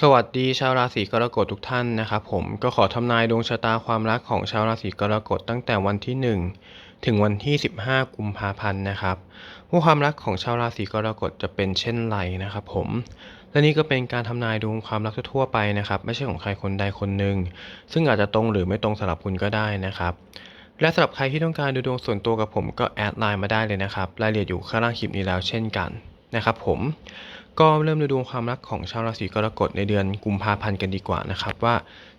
สวัสดีชาวราศีกรกฎทุกท่านนะครับผมก็ขอทำนายดวงชะตาความรักของชาวราศีกรกฎตั้งแต่วันที่ 1 ถึงวันที่ 15 กุมภาพันธ์นะครับว่าความรักของชาวราศีกรกฎจะเป็นเช่นไรนะครับผมและนี่ก็เป็นการทำนายดวงความรักทั่วไปนะครับ ไม่ใช่ของใครคนใดคนหนึ่งซึ่งอาจจะตรงหรือไม่ตรงสำหรับคุณก็ได้นะครับ และสำหรับใครที่ต้องการดูดวงส่วนตัวกับผมก็แอดไลน์มาได้เลยนะครับรายละเอียดอยู่ข้างล่างคลิปนี้แล้วเช่นกันนะครับผม ก็เริ่มดูดวงความรักของชาวราศีกรกฎในเดือนกุมภาพันธ์กันดีกว่านะครับว่า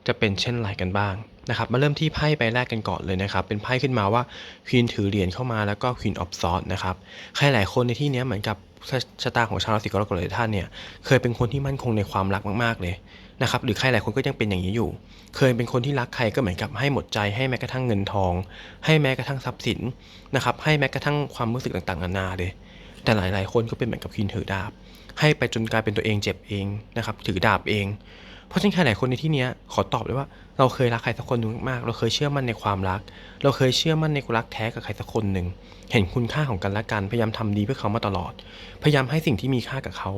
จะเป็นเช่นไรกันบ้างนะครับมาเริ่มที่ไพ่ใบแรกกันก่อนเลยนะครับ เป็นไพ่ขึ้นมาว่าควีนถือเหรียญเข้ามาแล้วก็ควีนออฟซอสนะครับใครหลายคนในที่นี้เหมือนกับชะชะตาของชาวราศีกรกฎหลายท่านเนี่ยเคยเป็นคนที่มั่นคงในความรักมากๆเลยนะครับหรือใครหลายคนก็ยังเป็นอย่างนี้อยู่ เคยเป็นคนที่รักใครก็เหมือนกับให้หมดใจให้แม้กระทั่งเงินทอง ให้แม้กระทั่งทรัพย์สินนะครับให้แม้กระทั่งความรู้สึกต่างๆนานาเลย แต่หลายๆ คนก็เป็นเหมือนกับควีนถือดาบ ให้ไปจนกลายเป็นตัวเองเจ็บเองนะครับถือดาบเอง เพราะฉะนั้นใครหลายคนในที่นี้ขอตอบเลยว่าเราเคยรักใครสักคนหนึ่งมาก เราเคยเชื่อมั่นในความรัก เราเคยเชื่อมั่นในรักแท้กับใครสักคนหนึ่งเห็นคุณค่าของกันและกันพยายามทำดีเพื่อเขามาตลอด พยายามให้สิ่งที่มีค่ากับเขา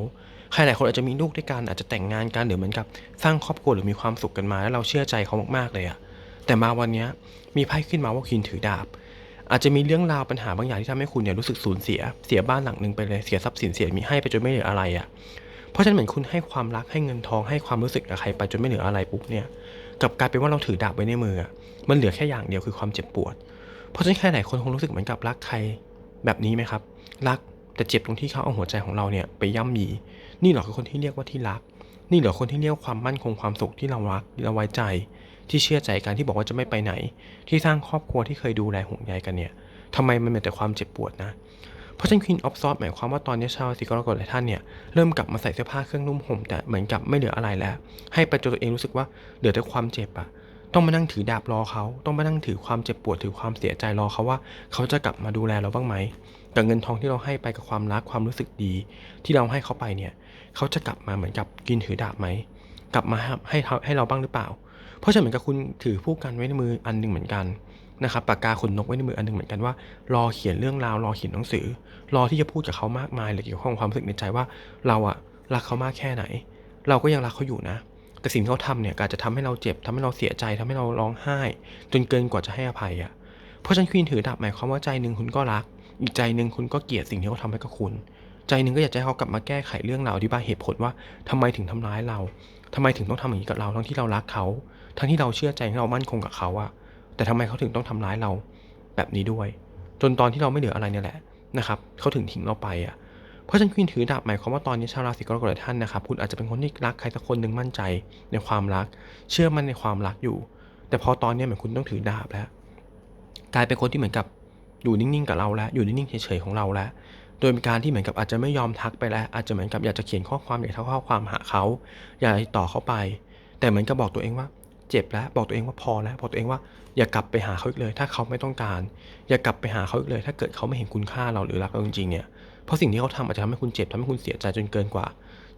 ใครหลายคนอาจจะมีลูกด้วยกันอาจจะแต่งงานกันหรือเหมือนกับสร้างครอบครัวหรือมีความสุขกันมา แล้วเราเชื่อใจเขามากๆเลยอะแต่มาวันนี้มีไพ่ขึ้นมาว่าคินถือดาบ อาจจะมีเรื่องราวปัญหาบางอย่างที่ทำให้คุณเนี่ยรู้สึกสูญเสีย เสียบ้านหลังหนึ่งไปเลยเสียทรัพย์สินเสียมีให้ไปจนไม่เหลืออะไรอะ่ะเพราะฉะนั้นเหมือนคุณให้ความรักให้เงินทองให้ความรู้สึกกับใครไปจนไม่เหลืออะไรปุ๊บเนี่ยกลับกลายเป็นว่าเราถือดาบไว้ในมือ มันเหลือแค่อย่างเดียวคือความเจ็บปวด เพราะฉะนั้นใครหลายคนคงรู้สึกเหมือนกับรักใครแบบนี้ไหมครับ รักแต่เจ็บตรงที่เขาเอาหัวใจของเราเนี่ยไปย่ำยี นี่เหรอคือคนที่เรียกว่าที่รัก นี่เหรอคนที่เรียกความมั่นคงความสุขที่เรารักที่เราไว้ใจ ที่เชื่อใจกันที่บอกว่าจะไม่ไปไหน ที่สร้างครอบครัวที่เคยดูแลห่วงใยกันเนี่ยทำไมมันมีแต่ความเจ็บปวดนะเพราะฉะนั้น Queen of Swords หมายความว่าตอนนี้ชาวราศีกรกฎหลายท่านเนี่ยเริ่มกลับมาใส่เสื้อผ้าเครื่องนุ่มห่มแต่เหมือนกับไม่เหลืออะไรแล้ว ให้ไปจนตัวเองรู้สึกว่าเหลือแต่ความเจ็บอะต้องมานั่งถือดาบรอเขา ต้องมานั่งถือความเจ็บปวดถือความเสียใจรอเขาว่า เขาจะกลับมาดูแลเราบ้างไหมกับเงินทองที่เราให้ไปกับความรักความรู้สึกดี ที่เราให้เขาไปเนี่ยเขาจะกลับมาเหมือนกับกินถือดาบไหมกลับมาให้ให้ให้เราบ้างหรือเปล่า เพราะฉะนั้นเหมือนกับคุณถือผู้กันไว้ในมืออันหนึ่งเหมือนกันนะครับปากกาขนนกไว้ในมืออันหนึ่งเหมือนกันว่า รอเขียนเรื่องราวรอเขียนหนังสือ รอที่จะพูดกับเขามากมายเลยเกี่ยวข้องความรู้สึกในใจว่าเราอะรักเขามากแค่ไหน เราก็ยังรักเขาอยู่นะ แต่สิ่งที่เขาทำเนี่ยก็อาจจะทำให้เราเจ็บทำให้เราเสียใจทำให้เราร้องไห้ จนเกินกว่าจะให้อภัยอะเพราะฉันควีนถือดาบหมายความว่าใจหนึ่งคุณก็รัก อีกใจหนึ่งคุณก็เกลียดสิ่งที่เขาทำให้กับคุณ ใจหนึ่งก็อยากจะให้เขากลับมาแก้ไขเรื่องราวอธิบายเหตุผลว่าทำไมถึงทำร้ายเราทำไมถึงต้องทำอย่างนี้กับเราทั้งที่เรารักเขา ทั้งที่เราเชื่อใจให้เรามั่นคงกับเขาอะแต่ทำไมเขาถึงต้องทำร้ายเราแบบนี้ด้วย จนตอนที่เราไม่เหลืออะไรเนี่ยแหละนะครับเขาถึงทิ้งเราไปอะเพราะฉะนั้นควีนถือดาบหมายความว่าตอนนี้ชาวราศีกรกฎท่านนะครับ คุณอาจจะเป็นคนที่รักใครสักคนหนึ่งมั่นใจในความรัก เชื่อมั่นในความรักอยู่ แต่พอตอนนี้เหมือนคุณต้องถือดาบแล้ว กลายเป็นคนที่เหมือนกับอยู่นิ่งๆกับเราแล้วอยู่นิ่งๆเฉยๆของเราแล้วโดยเป็นการที่เหมือนกับอาจจะไม่ยอมทักไปแล้ว อาจจะเหมือนกับอยากจะเขียนข้อความอยากทักข้อความหาเขา อยากติดต่อเขาไป แต่เหมือนกับบอกตัวเองว่า เจ็บแล้วบอกตัวเองว่าพอแล้วบอกตัวเองว่าอย่ากลับไปหาเขาอีกเลย ถ้าเขาไม่ต้องการ อย่ากลับไปหาเขาอีกเลย ถ้าเกิดเขาไม่เห็นคุณค่าเราหรือรักเราจริงๆเนี่ยเพราะสิ่งที่เขาทำอาจจะทำให้คุณเจ็บทำให้คุณเสียใจจนเกินกว่า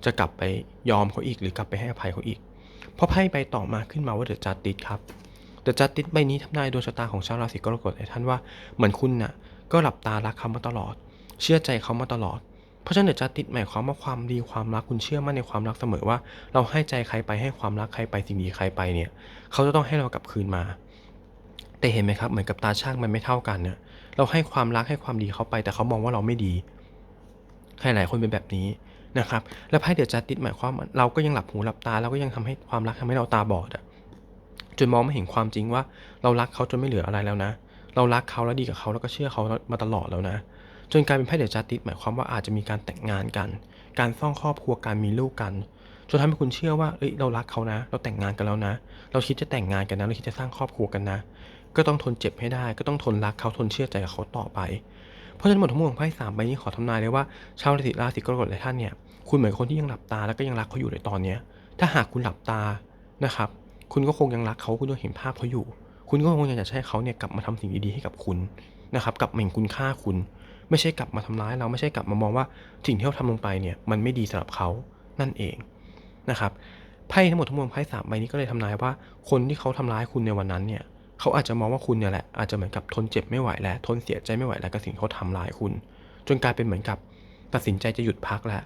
จะกลับไปยอมเขาอีก หรือกลับไปให้อภัยเขาอีก เพราะไพ่ใบต่อมาขึ้นมาว่าเดอะจัดติดครับเดอะจัดติดใบนี้ทำนายดวงชะตาของชาวราศีกรกฎให้ท่านว่าเหมือนคุณน่ะก็หลับตารักเขามาตลอด เชื่อใจเขามาตลอด ราะฉะนั้นเดอะจัดติดหมายความว่าความดีความรักคุณเชื่อมั่นในความรักเสมอว่า เราให้ใจใครไปให้ความรักใครไปสิ่งดีใครไปเนี่ยเขาจะต้องให้เรากลับคืนมา แต่เห็นไหมครับเหมือนกับตาช่างมันไม่เท่ากันเนี่ยเราให้ความรักให้ความดีเขาไป แต่เขามองว่าเราไม่ดีใครหลายคนเป็นแบบนี้นะครับ แล้วไพ่เดือดจัดติดหมายความเราก็ยังหลับหูหลับตาเราก็ยังทำให้ความรักทำให้เราตาบอดอะจนมองไม่เห็นความจริงว่าเรารักเขาจนไม่เหลืออะไรแล้วนะ เรารักเขาแล้วดีกับเขาแล้วก็เชื่อเขามาตลอดแล้วนะ จนกลายเป็นไพ่เดือดจัติดหมายความว่าอาจจะมีการแต่งงานกัน การสร้างครอบครัวการมีลูกกันจนทำให้คุณเชื่อว่าเอ้ยเรารักเขานะ เราแต่งงานกันแล้วนะ เราคิดจะแต่งงานกันนะ เราคิดจะสร้างครอบครัวกันนะ ก็ต้องทนเจ็บให้ได้ ก็ต้องทนรักเขาทนเชื่อใจกับเขาต่อไป เพราะฉะนั้นหมดทั้งมวลของไพ่สามใบนี้ขอทำนายเลยว่าชาวราศีราศีกรกฎหลายท่านเนี่ย คุณเหมือนคนที่ยังหลับตาแล้วก็ยังรักเขาอยู่ในตอนเนี้ย ถ้าหากคุณหลับตานะครับ คุณก็คงยังรักเขาคุณก็เห็นภาพเขาอยู่ คุณก็คงอยากจะให้เขาเนี่ยกลับมาทำสิ่งดีๆให้กับคุณนะครับ กลับมาเห็นคุณค่าคุณ ไม่ใช่กลับมาทำร้ายเราไม่ใช่กลับมามองว่าสิ่งที่เราทำลงไปเนี่ยมันไม่ดีสำหรับเขานั่นเองนะครับไพ่ทั้งหมดทั้งมวลไพ่สามใบนี้ก็เลยทำนายว่าคนที่เขาทำร้ายคุณในวันนั้นเนี่ยเขาอาจจะมองว่าคุณเนี่ยแหละอาจจะเหมือนกับทนเจ็บไม่ไหวแล้วทนเสียใจไม่ไหวแล้วกับสิ่งที่เขาทำร้ายคุณ จนกลายเป็นเหมือนกับ ตัดสินใจจะหยุดพักแล้ว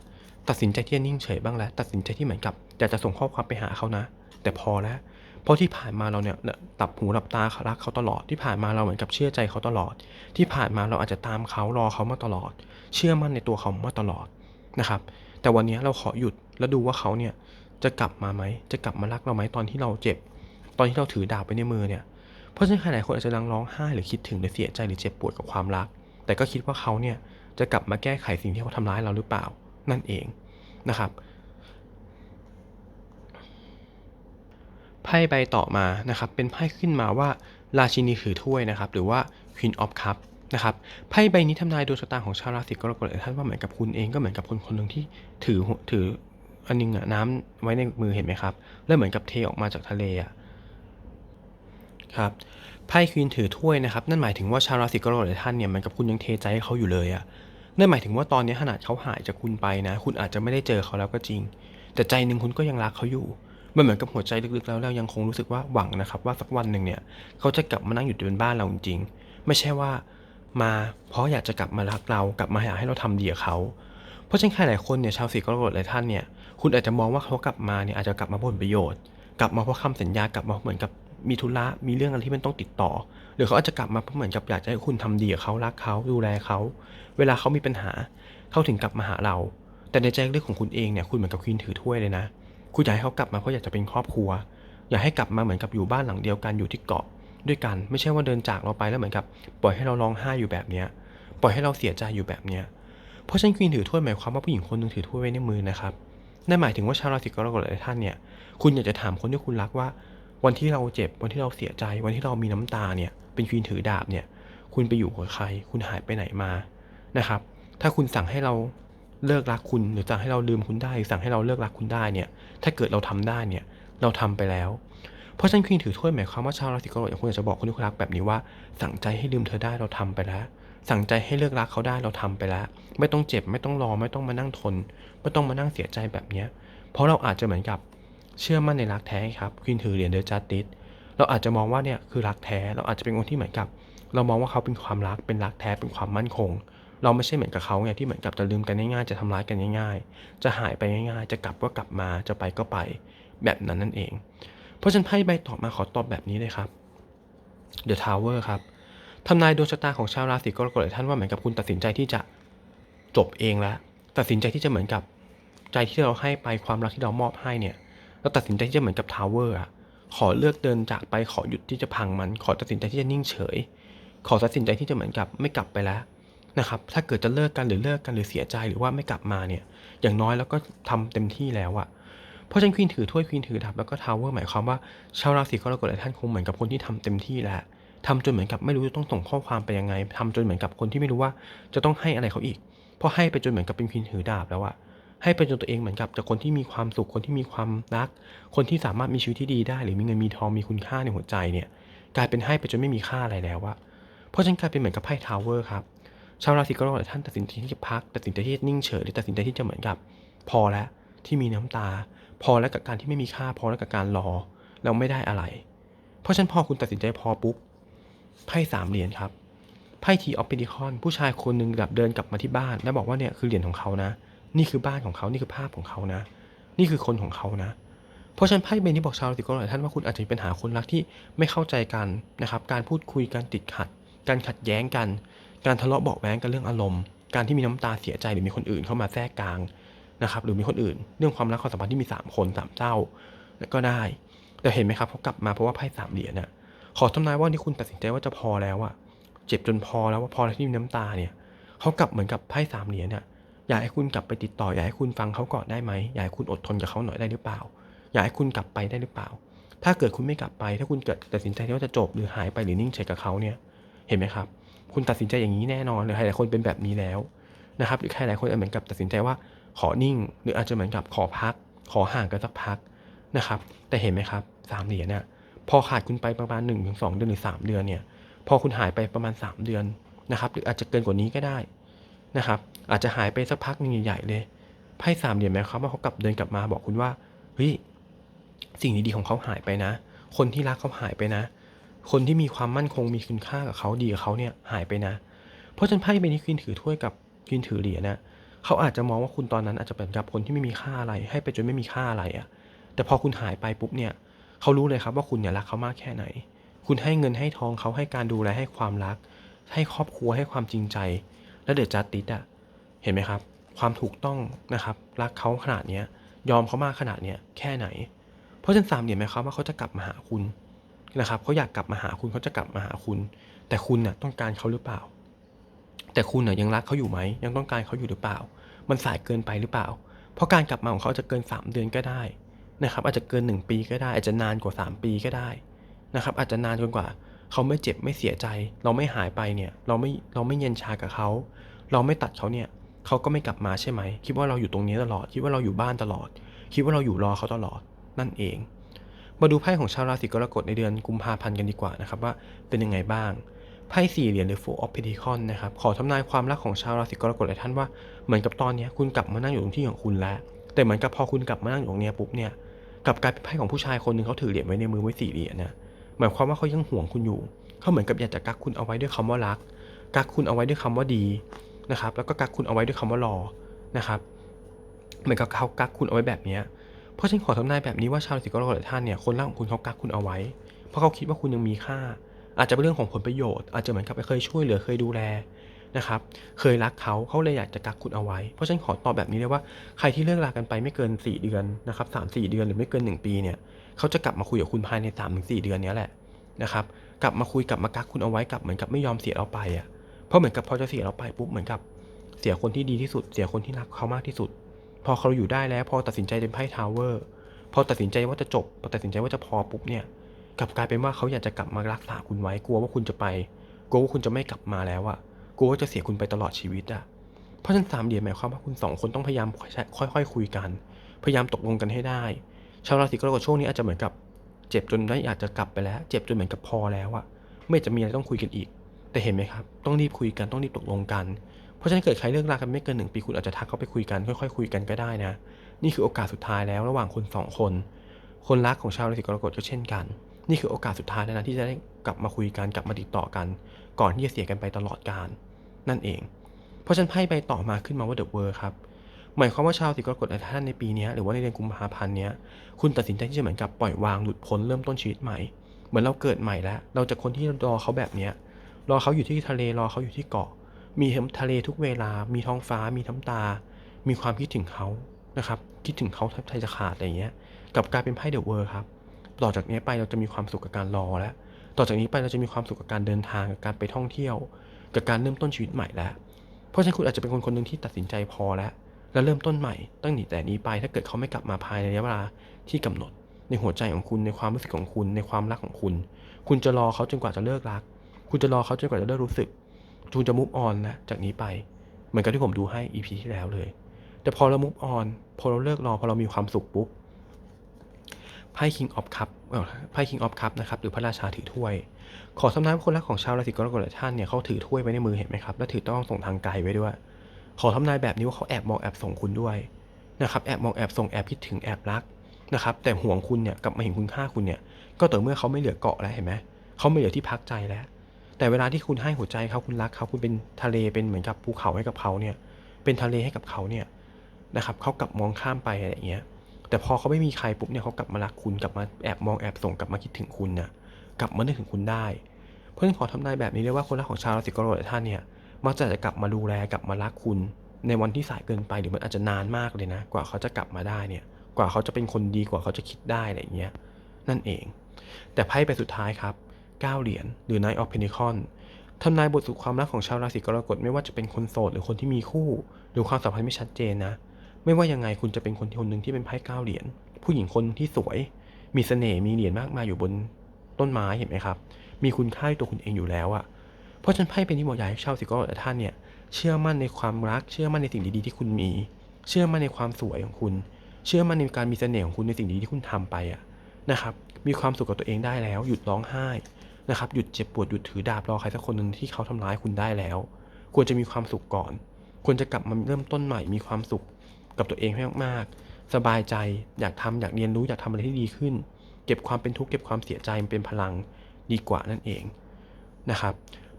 ตัดสินใจที่จะนิ่งเฉยบ้างแล้ว ตัดสินใจที่เหมือนกับอยากจะส่งข้อความไปหาเขานะ แต่พอแล้ว เพราะที่ผ่านมาเราเนี่ยตับหูหลับตารักเขาตลอดที่ผ่านมาเราเหมือนกับเชื่อใจเขาตลอด ที่ผ่านมาเราอาจจะตามเขารอเขามาตลอด เชื่อมั่นในตัวเขามาตลอดนะครับ แต่วันนี้เราขอหยุดแล้วดูว่าเขาเนี่ยจะกลับมาไหมจะกลับมารักเราไหมตอนที่เราเจ็บ ตอนที่เราถือดาบไปในมือเนี่ยเพราะฉะนั้นใครหลายคนอาจจะนั่งร้องไห้หรือคิดถึงหรือเสียใจหรือเจ็บปวดกับความรัก แต่ก็คิดว่าเขาเนี่ยจะกลับมาแก้ไขสิ่งที่เขาทำร้ายเราหรือเปล่านั่นเองนะครับ ไพ่ใบต่อมานะครับเป็นไพ่ขึ้นมาว่าราชินีถือถ้วยนะครับหรือว่า Queen of Cup นะครับไพ่ใบนี้ทำนายดวงชะตาของชาวราศีกรกฎหลยท่านว่าเหมือนกับคุณเองก็เหมือนกับคนคนหนึ่งที่ถือถืออันนึงอะน้ำไว้ในมือเห็นไหมครับ แล้วเหมือนกับเทออกมาจากทะเลอะครับไพ่ควีนถือถ้วยนะครับ นั่นหมายถึงว่าชาวราศีกรกฎหลยท่านเนี่ยเหมือนกับคุณยังเทใจให้เขาอยู่เลยอะนั่นหมายถึงว่าตอนนี้ขนาดเขาหายจากคุณไปนะ คุณอาจจะไม่ได้เจอเขาแล้วก็จริง แต่ใจหนึ่งคุณก็ยังรักเขาอยู่ มันเหมือนกับหัวใจลึกๆแล้วเรายังคงรู้สึกว่าหวังนะครับ ว่าสักวันหนึ่งเนี่ยเขาจะกลับมานั่งอยู่บนบ้านเราจริงๆ ไม่ใช่ว่ามาเพราะอยากจะกลับมารักเรากลับมาอยากให้เราทำดีกับเขา เพราะฉะนั้นใครหลายคนเนี่ยชาวสีกรกฎหลายท่านเนี่ยคุณอาจจะมองว่าเขากลับมาเนี่ยอาจจะกลับมาเพราะผลประโยชน์ กลับมาเพราะคำสัญญากลับมาเหมือนกับมีธุระมีเรื่องอะไรที่มันต้องติดต่อ หรือเขาอาจจะกลับมาเพราะเหมือนกับอยากจะให้คุณทำดีกับเขารักเขาดูแลเขา เวลาเขามีปัญหาเขาถึงกลับมาหาเรา แต่ในใจลึกของคุณเองเนี่ยคุณเหมือนกับควีนถือถ้วยเลยนะ คุณอยากให้เขากลับมาเพราะอยากจะเป็นครอบครัว อยากให้กลับมาเหมือนกับอยู่บ้านหลังเดียวกันอยู่ที่เกาะด้วยกัน ไม่ใช่ว่าเดินจากเราไปแล้วเหมือนกับปล่อยให้เราร้องไห้อยู่แบบเนี้ยปล่อยให้เราเสียใจอยู่แบบเนี้ยเพราะฉันควีนถือถ้วยหมายความว่าผู้หญิงคนหนึงถือถ้วยไว้ในมือนะครับนั่นหมายถึงว่าชาวราศีกรกฎหลายท่านเนี่ย คุณอยากจะถามคนที่คุณรักว่า วันที่เราเจ็บ วันที่เราเสียใจ วันที่เรามีน้ำตาเนี่ย เป็นควีนถือดาบเนี่ย คุณไปอยู่กับใคร คุณหายไปไหนมา นะครับ ถ้าคุณสั่งให้เรา เลิกรักคุณ หรือสั่งให้เราลืมคุณได้ สั่งให้เราเลิกรักคุณได้เนี่ย ถ้าเกิดเราทำได้เนี่ย เราทำไปแล้ว เพราะฉะนั้นควีนถือถ้วยหมายความว่าชาวราศีกรกฎคุณอยากจะบอกคนที่คุณรักแบบนี้ว่า สั่งใจให้ลืมเธอได้เราทำไปแล้ว สั่งใจให้เลิกรักเขาได้เราทำไปแล้ว ไม่ต้องเจ็บไม่ต้องรอไม่ต้องมานั่งทน ไม่ต้องมานั่งเสียใจแบบเนี้ยเพราะเราอาจจะเหมือนกับเชื่อมั่นในรักแท้ครับควีนถือเหรียญเดอะจัสติสเราอาจจะมองว่าเนี่ยคือรักแท้ เราอาจจะเป็นคนที่เหมือนกับ เรามองว่าเขาเป็นความรักเป็นรักแท้เป็นความมั่นคง เราไม่ใช่เหมือนกับเขาไงที่เหมือนกับจะลืมกันง่ายๆ จะทำร้ายกันง่ายๆ จะหายไปง่ายๆ จะกลับก็กลับมาจะไปก็ไปแบบนั้นนั่นเอง เพราะฉะนั้นไพ่ใบตอบมาขอตอบแบบนี้เลยครับ The Tower ครับทำนายดวงชะตาของชาวราศีกรกฎหลยท่านว่าเหมือนกับคุณตัดสินใจที่จะจบเองแล้ว ตัดสินใจที่จะเหมือนกับใจที่เราให้ไปความรักที่เรามอบให้เนี่ยเราตัดสินใจที่จะเหมือนกับทาวเวอร์อะขอเลือกเดินจากไปขอหยุดที่จะพังมัน ขอตัดสินใจที่จะนิ่งเฉย ขอตัดสินใจที่จะเหมือนกับไม่กลับไปแล้ว นะครับ ถ้าเกิดจะเลิกกันหรือเลิกกันหรือเสียใจหรือว่าไม่กลับมาเนี่ย อย่างน้อยแล้วก็ทำเต็มที่แล้วอะเพราะฉะนั้นควีนถือถ้วยควีนถือดาบแล้วก็ทาวเวอร์หมายความว่าชาวราศีกรกฎหลายท่านคงเหมือนกับคนที่ทำเต็มที่แล้วทำจนเหมือนกับไม่รู้จะต้องส่งข้อความไปยังไงทำจนเหมือนกับคนที่ไม่รู้ว่าจะต้องให้อะไรเขาอีก เพราะให้ไปจนเหมือนกับเป็นควีนถือดาบแล้วอะให้ไปจนตัวเองเหมือนกับจากคนที่มีความสุขคนที่มีความรัก คนที่สามารถมีชีวิตที่ดีได้ หรือมีเงินมีทองมีคุณค่าในหัวใจเนี่ย กลายเป็นให้ไปจนไม่มีค่าอะไรแล้วอะเพราะฉะนั้นกลายเป็นเหมือนกับไพ่ทาวเวอร์ครับ ชาวราศีกรกฎท่านตัดสินใจที่จะพักตัดสินใจที่จะนิ่งเฉยหรือตัดสินใจที่จะเหมือนกับ พอแล้วที่มีน้ำตา พอแล้วกับการที่ไม่มีค่า พอแล้วกับการรอแล้วไม่ได้อะไร เพราะฉะนั้นพอคุณตัดสินใจพอปุ๊บไพ่สามเหรียญครับไพ่ทีออฟเพดิคอนผู้ชายคนหนึ่งแบบเดินกลับมาที่บ้าน แล้วบอกว่าเนี่ยคือเหรียญของเขานะ นี่คือบ้านของเขานี่คือภาพของเขานะ นี่คือคนของเขานะเพราะฉะนั้นไพ่เบนที่บอกชาวราศีกรกฎหลายท่านว่าคุณอาจจะมีปัญหาคนรักที่ไม่เข้าใจกันนะครับ การพูดคุยการติดขัด การขัดแย้งกัน การทะเลาะเบาแว้งกันเรื่องอารมณ์ การที่มีน้ำตาเสียใจหรือมีคนอื่นเข้ามาแทรกกลางนะครับ หรือมีคนอื่น เรื่องความรักความสัมพันธ์ที่มี 3 คนสามเจ้าก็ได้ แต่เห็นไหมครับเขากลับมาเพราะว่าไพ่สามเหรียญน่ะขอทำนายว่านี่คุณตัดสินใจว่าจะพอแล้วอะเจ็บจนพอแล้วว่าพอแล้วที่มีน้ำตาเนี่ยเขากลับเหมือนกับไพ่สามเหรียญเนี่ยอยากให้คุณกลับไปติดต่ออยากให้คุณฟังเขาก่อนได้ไหมอยากให้คุณอดทนกับเขาหน่อยได้หรือเปล่า อยากให้คุณกลับไปได้หรือเปล่า ถ้าเกิดคุณไม่กลับไป ถ้าคุณเกิดตัดสินใจที่ว่าจะจบหรือหายไปหรือนิ่งเฉยกับเขาเนี่ย เห็นไหมครับ คุณตัดสินใจอย่างนี้แน่นอนหรือใครหลายคนเป็นแบบนี้แล้วนะครับหรือใครหลายคนอาจเหมือนกับตัดสินใจว่าขอนิ่ง หรืออาจจะเหมือนกับขอพัก ขอห่างกันสักพักนะครับ แต่เห็นไหมครับสามเหรียญเนี่ยพอขาดคุณไปประมาณ1นถึงสเดือนหรือ 3 เดือนเนี่ย พอคุณหายไปประมาณ 3 เดือนนะครับ หรืออาจจะเกินกว่านี้ก็ได้นะครับ อาจจะหายไปสักพักหนึงใหญ่ๆเลยไพ่สามเหรียญหมความว่าเขากลับเดินกลับมาบอกคุณว่าเฮ้ยสิ่งดีๆของเขาหายไปนะ คนที่รักเขาหายไปนะ คนที่มีความมั่นคงมีคุณค่ากับเขาดีกับเขาเนี่ยหายไปนะ เพราะฉะนั้นไพ่ใบนี้ควีนถือถ้วยกับควีนถือเหรียญนะเขาอาจจะมองว่าคุณตอนนั้นอาจจะเป็นกับคนที่ไม่มีค่าอะไร ให้ไปจนไม่มีค่าอะไรอะแต่พอคุณหายไปปุ๊บเนี่ยเขารู้เลยครับว่าคุณเนี่ยรักเขามากแค่ไหน คุณให้เงินให้ทองเขาให้การดูแลให้ความรัก ให้ครอบครัวให้ความจริงใจ แล้วเดือดจัดติดอะเห็นไหมครับ ความถูกต้องนะครับ รักเขาขนาดเนี้ยยอมเขามากขนาดเนี้ยแค่ไหน เพราะฉะนั้นสามเหลี่ยมไหมครับว่าเขาจะกลับมาหาคุณ นะครับเขาอยากกลับมาหาคุณเขาจะกลับมาหาคุณ แต่คุณน่ะต้องการเขาหรือเปล่า แต่คุณน่ะยังรักเขาอยู่ไหมยังต้องการเขาอยู่หรือเปล่า มันสายเกินไปหรือเปล่า เพราะการกลับมาของเขาจะเกิน 3 เดือนก็ได้นะครับ อาจจะเกิน 1 ปีก็ได้ อาจจะนานกว่า 3 ปีก็ได้นะครับ อาจจะนานจนกว่า เขาไม่เจ็บไม่เสียใจ เราไม่หายไปเนี่ย เราไม่เราไม่เย็นชากับเขา เราไม่ตัดเขาเนี่ยเขาก็ไม่กลับมาใช่ไหม คิดว่าเราอยู่ตรงนี้ตลอด คิดว่าเราอยู่บ้านตลอด คิดว่าเราอยู่รอเขาตลอด นั่นเอง มาดูไพ่ของชาวราศีกรกฎในเดือนกุมภาพันธ์กันดีกว่านะครับว่าเป็นยังไงบ้างไพ่สี่เหรียญหรือ Four of Pentacles นะครับขอทำนายความรักของชาวราศีกรกฎหลายท่านว่าเหมือนกับตอนนี้คุณกลับมานั่งอยู่ตรงที่ของคุณแล้ว แต่เหมือนกับพอคุณกลับมานั่งอยู่ตรงนี้ปุ๊บเนี่ยกลับกลายเป็นไพ่ของผู้ชายคนหนึ่งเขาถือเหรียญไว้ในมือไว้สี่เหรียญนะหมายความว่าเขายังห่วงคุณอยู่เขาเหมือนกับอยากจะกักคุณเอาไว้ด้วยคำว่ารัก กักคุณเอาไว้ด้วยคำว่าดีนะครับแล้วก็กักคุณเอาไว้ด้วยคำว่ารอนะครับเหมือนกับเขากักคุณเอาไว้แบบนี้ เพราะฉันขอทำนายแบบนี้ว่าชาวราศีกรกฎหลายท่านเนี่ยคนรักของคุณเขากักคุณเอาไว้ เพราะเขาคิดว่าคุณยังมีค่า อาจจะเป็นเรื่องของผลประโยชน์ อาจจะเหมือนกับเคยช่วยเหลือเคยดูแลนะครับ เคยรักเขาเขาเลยอยากจะกักคุณเอาไว้ เพราะฉันขอตอบแบบนี้เลยว่าใครที่เลิกรากันไปไม่เกิน 4 เดือนนะครับสามสี่เดือนหรือไม่เกิน 1 ปีเนี่ยเขาจะกลับมาคุยกับคุณภายใน3าถึงสเดือนนี้แหละนะครับกลับมาคุยกลับมากักคุณเอาไว้กลับเหมือนกับไม่ยอมเสียเราไปอะเพราะเหมือนกับพอจะเสียเราไปปุ๊บเหมือนกับ เสียคนที่ดีที่สุด เสียคนที่รักเขามากที่สุด พอเขาอยู่ได้แล้ว พอตัดสินใจเป็นไพ่ทาวเวอร์พอตัดสินใจว่าจะจบพอตัดสินใจว่าจะพอปุ๊บเนี่ยกลับกลายเป็นว่าเขาอยากจะกลับมารักษาคุณไว้กลัวว่าคุณจะไป กลัวว่าคุณจะไม่กลับมาแล้วอะกลัวว่าจะเสียคุณไปตลอดชีวิตอะเพราะฉะนั้นสามเหลี่ยมหมายความว่าคุณสองคนต้องพยายามค่อยๆคุยกัน พยายามตกลงกันให้ได้ ชาวราศีกรกฎช่วงนี้อาจจะเหมือนกับ เจ็บจนไม่อยากจะกลับไปแล้ว เจ็บจนเหมือนกับพอแล้วอะไม่จะมีอะไรต้องคุยกันอีก แต่เห็นไหมครับ ต้องรีบคุยกันต้องรีบตกลงกัน ราะฉะนั้นเกิดใครเลิกรากันไม่เกินหนึ่งปีคุณอาจจะทักเข้าไปคุยกันค่อยๆคุยกันก็ได้นะ นี่คือโอกาสสุดท้ายแล้วระหว่างคุณสองคน คนรักของชาวราศีกรกฎก็เช่นกัน นี่คือโอกาสสุดท้ายแล้วนะที่จะได้กลับมาคุยกันกลับมาติดต่อกัน ก่อนที่จะเสียกันไปตลอดกาลนั่นเอง เพราะฉะนันไพ่ใบต่อมาขึ้นมาว่าเดอะเวอร์ครับหมายความว่าชาวราศีกรกฎท่านในปีนี้หรือว่าในเดือนกุมภาพันธ์นี้คุณตัดสินใจที่จะเหมือนกับปล่อยวางหลุดพ้นเริ่มต้นชีวิตใหม่ เหมือนเราเกิดใหม่แล้ว เราจากคนที่รอเขาแบบนี้รอเขาอยู่ที่ทะเลรอเขาอยู่ที่เกาะ มีทะเลทุกเวลา มีท้องฟ้า มีน้ำตา มีความคิดถึงเขานะครับ คิดถึงเขาแทบใจจะขาดอะไรเงี้ย กับกายเป็นไพ่เดอะเวิร์ครับ ต่อจากนี้ไปเราจะมีความสุขกับการรอแล้ว ต่อจากนี้ไปเราจะมีความสุขกับการเดินทาง กับการไปท่องเที่ยว กับการเริ่มต้นชีวิตใหม่แล้ว เพราะฉะนั้นคุณอาจจะเป็นคนคนหนึ่งที่ตัดสินใจพอแล้ว แล้วเริ่มต้นใหม่ ตั้งแต่นี้ไป ถ้าเกิดเขาไม่กลับมาภายในระยะเวลาที่กำหนด ในหัวใจของคุณ ในความรู้สึกของคุณ ในความรักของคุณ คุณจะรอเขาจนกว่าจะเลิกรัก คุณจะรอเขาจนกว่าจะเลิกรู้สึก คุณจะมุฟออนแล้วจากนี้ไป เหมือนกับที่ผมดูให้ EP ที่แล้วเลย แต่พอเรามุฟออนพอเราเลิกรอพอเรามีความสุขปุ๊บไพ่ King of Cup เอ่อไพ่ King of Cup นะครับหรือพระราชาถือถ้วย ขอทำนายว่าคนรักของชาวราศีกรกฎหลายท่านเนี่ยเขาถือถ้วยไว้ในมือเห็นไหมครับ และถือต้องส่งทางไกลไว้ด้วย ขอทำนายแบบนี้ว่าเขาแอบมองแอบส่งคุณด้วยนะครับแอบมองแอบส่งแอบคิดถึงแอบรักนะครับแต่ห่วงคุณเนี่ยกลับมาเห็นคุณค่าคุณเนี่ยก็ต่อเมื่อเขาไม่เหลือเกาะแล้วเห็นไหมเขาไม่เหลือที่พักใจแล้ว แต่เวลาที่คุณให้หัวใจเขาคุณรักเขาคุณเป็นทะเลเป็นเหมือนกับภูเขาให้กับเขาเนี่ยเป็นทะเลให้กับเขาเนี่ยนะครับเขากลับมองข้ามไปอะไรอย่างเงี้ยแต่พอเขาไม่มีใครปุ๊บเนี่ยเขากลับมารักคุณกลับมาแอบมองแอบส่งกลับมาคิดถึงคุณน่ะกลับมานึกถึงคุณได้ เพราะฉะนั้นขอทำนายแบบนี้เลยกว่าคนรักของชาวราศีกรกฎหลายท่านเนี่ยมักจะจะกลับมาดูแลกลับมารักคุณ ในวันที่สายเกินไปหรือมันอาจจะนานมากเลยนะ กว่าเขาจะกลับมาได้เนี่ยกว่าเขาจะเป็นคนดีกว่าเขาจะคิดได้อะไรอย่างเงี้ยนั่นเอง แต่ไพ่ใบสุดท้ายครับ 9 เหรียญหรือ Knight of Pentacles ทำนายบทสู่ความรักของชาวราศีกรกฎไม่ว่าจะเป็นคนโสดหรือคนที่มีคู่ หรือความสัมพันธ์ไม่ชัดเจนนะ ไม่ว่ายังไงคุณจะเป็นคนคนหนึ่งที่เป็นไพ่เก้าเหรียญผู้หญิงคนที่สวย มีเสน่ห์มีเหรียญมากมายอยู่บนต้นไม้เห็นไหมครับ มีคุณค่าในตัวคุณเองอยู่แล้วอะเพราะฉันไพ่เป็นที่บอกอยากให้ชาวราศีกรกฎท่านเนี่ยเชื่อมั่นในความรัก เชื่อมั่นในสิ่งดีๆที่คุณมี เชื่อมั่นในความสวยของคุณ เชื่อมั่นในการมีเสน่ห์ของคุณในสิ่งดีที่คุณทำไปอะนะครับมีความสุขกับตัวเองได้แล้ว หยุดร้องไห้ นะครับหยุดเจ็บปวดหยุดถือดาบรอใครสักคนหนึ่งที่เขาทำร้ายคุณได้แล้ว ควรจะมีความสุขก่อน ควรจะกลับมาเริ่มต้นใหม่มีความสุขกับตัวเองให้มากๆ สบายใจอยากทำอยากเรียนรู้อยากทำอะไรที่ดีขึ้น เก็บความเป็นทุกข์เก็บความเสียใจมันเป็นพลังดีกว่านั่นเองนะครับ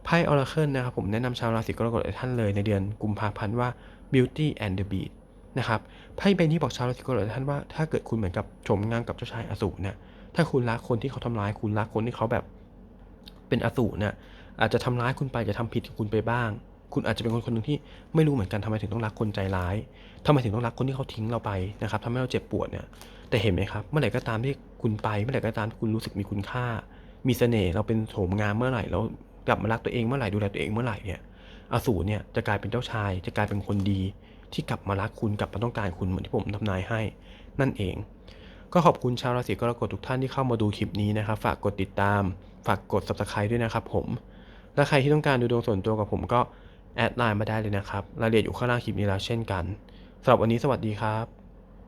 ไพ่ออราเคิลนะครับผมแนะนำชาวราศีกรกฎท่านเลยในเดือนกุมภาพันธ์ว่า Beauty and the Beast นะครับไพ่ใบนี้บอกชาวราศีกรกฎท่านว่าถ้าเกิดคุณเหมือนกับชมงานกับเจ้าชายอสูรเนี่ยถ้าคุณรักคนที่เขาทำร้ายคุณรักคนที่เขาแบบ เป็นอสูรเนี่ยอาจจะทำร้ายคุณไปจะทำผิดกับคุณไปบ้าง คุณอาจจะเป็นคนคนหนึ่งที่ไม่รู้เหมือนกันทำไมถึงต้องรักคนใจร้ายทำไมถึงต้องรักคนที่เขาทิ้งเราไปนะครับทำให้เราเจ็บปวดเนี่ยแต่เห็นไหมครับ เมื่อไหร่ก็ตามที่คุณไป เมื่อไหร่ก็ตามที่คุณรู้สึกมีคุณค่า มีเสน่ห์เราเป็นโฉมงามเมื่อไหร่แล้วกลับมารักตัวเองเมื่อไหร่ดูแลตัวเองเมื่อไหร่เนี่ยอสูรเนี่ยจะกลายเป็นเจ้าชาย จะกลายเป็นคนดี ที่กลับมารักคุณกลับมาต้องการคุณเหมือนที่ผมทำนายให้ นั่นเอง ก็ขอบคุณชาวราศีกรกฎทุกท่านที่เข้ามาดูคลิปนี้นะครับ ฝากกดติดตาม ฝากกด subscribe ด้วยนะครับผม และใครที่ต้องการดูดวงส่วนตัวกับผมก็แอดไลน์มาได้เลยนะครับ รายละเอียดอยู่ข้างล่างคลิปนี้แล้วเช่นกันสำหรับวันนี้สวัสดีครับ